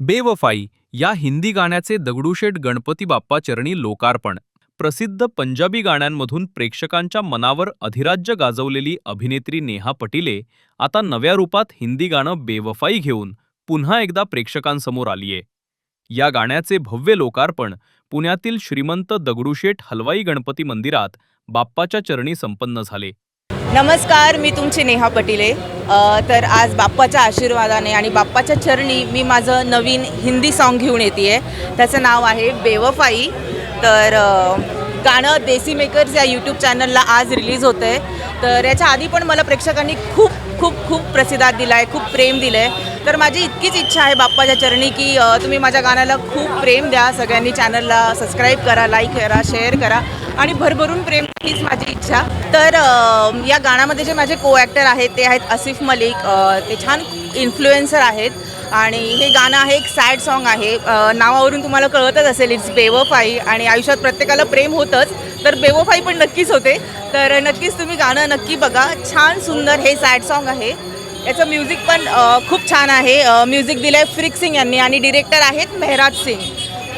बेवफाई या हिंदी गाण्याचे दगडूशेठ गणपती बाप्पा चरणी लोकार्पण. प्रसिद्ध पंजाबी गाण्यांमधून प्रेक्षकांच्या मनावर अधिराज्य गाजवलेली अभिनेत्री नेहा पटिले आता नव्या रूपात हिंदी गाणं बेवफाई घेऊन पुन्हा एकदा प्रेक्षकांसमोर आलीये. या गाण्याचे भव्य लोकार्पण पुण्यातील श्रीमंत दगडूशेठ हलवाई गणपती मंदिरात बाप्पाच्या चरणी संपन्न झाले. नमस्कार मी तुमची नेहा पटिले. तर आज बाप्पाच्या आशीर्वादाने आणि बाप्पाच्या चरणी मी माझं नवीन हिंदी सॉन्ग घेऊन येते आहे त्याचं नाव आहे बेवफाई. तर गाणं देसी मेकर्स या यूट्यूब चॅनलला आज रिलीज होतं आहे तर याच्या आधी पण मला प्रेक्षकांनी खूप खूप खूप प्रतिसाद दिला आहे खूप प्रेम दिलं आहे तर माझी इतकीच इच्छा आहे बाप्पाच्या चरणी की तुम्ही माझ्या गाण्याला खूप प्रेम द्या. सगळ्यांनी चॅनलला सबस्क्राईब करा लाईक करा शेअर करा. आणि भरभरून प्रेम हीच माझी इच्छा. तर या गाण्यामध्ये जे माझे को ॲक्टर आहेत ते आहेत आसिफ मलिक ते छान इन्फ्लुएन्सर आहेत. आणि हे गाणं आहे एक सॅड सॉन्ग आहे. नावावरून तुम्हाला कळतच असेल इट्स बेवफाई आणि आयुष्यात प्रत्येकाला प्रेम होतंच तर बेवफाई पण नक्कीच होते. तर नक्कीच तुम्ही गाणं नक्की बघा. छान सुंदर हे सॅड सॉन्ग आहे. याचं म्युझिक पण खूप छान आहे. म्युझिक दिलं आहे फ्रिक सिंग यांनी आणि डिरेक्टर आहेत मेहराज सिंग.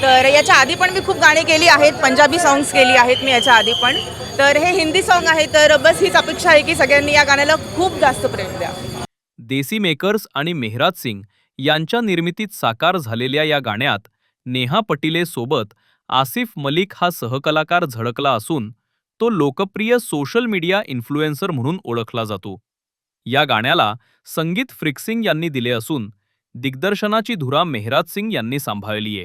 तर याच्या आधी पण मी खूप गाणी केली आहेत पंजाबी सॉंग्स केली आहेत मी याच्या आधी पण. तर हे हिंदी सॉंग आहे तर बस हीच अपेक्षा आहे की सगळ्यांनी या गाण्याला खूप जास्त प्रेम द्या. देसी मेकर्स आणि मेहराज सिंग यांच्या निर्मितीत साकार झालेल्या या गाण्यात नेहा पटिले सोबत आसिफ मलिक हा सहकलाकार झळकला असून तो लोकप्रिय सोशल मीडिया इन्फ्लुएन्सर म्हणून ओळखला जातो. या गाण्याला संगीत फ्रिक्सिंग यांनी दिले असून दिग्दर्शनाची धुरा मेहराज सिंग यांनी सांभाळलीये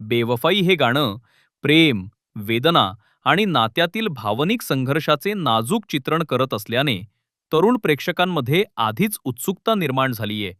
बेवफाई हे गाणं प्रेम वेदना आणि नात्यातील भावनिक संघर्षाचे नाजूक चित्रण करत असल्याने तरुण प्रेक्षकांमध्ये आधीच उत्सुकता निर्माण झालीये.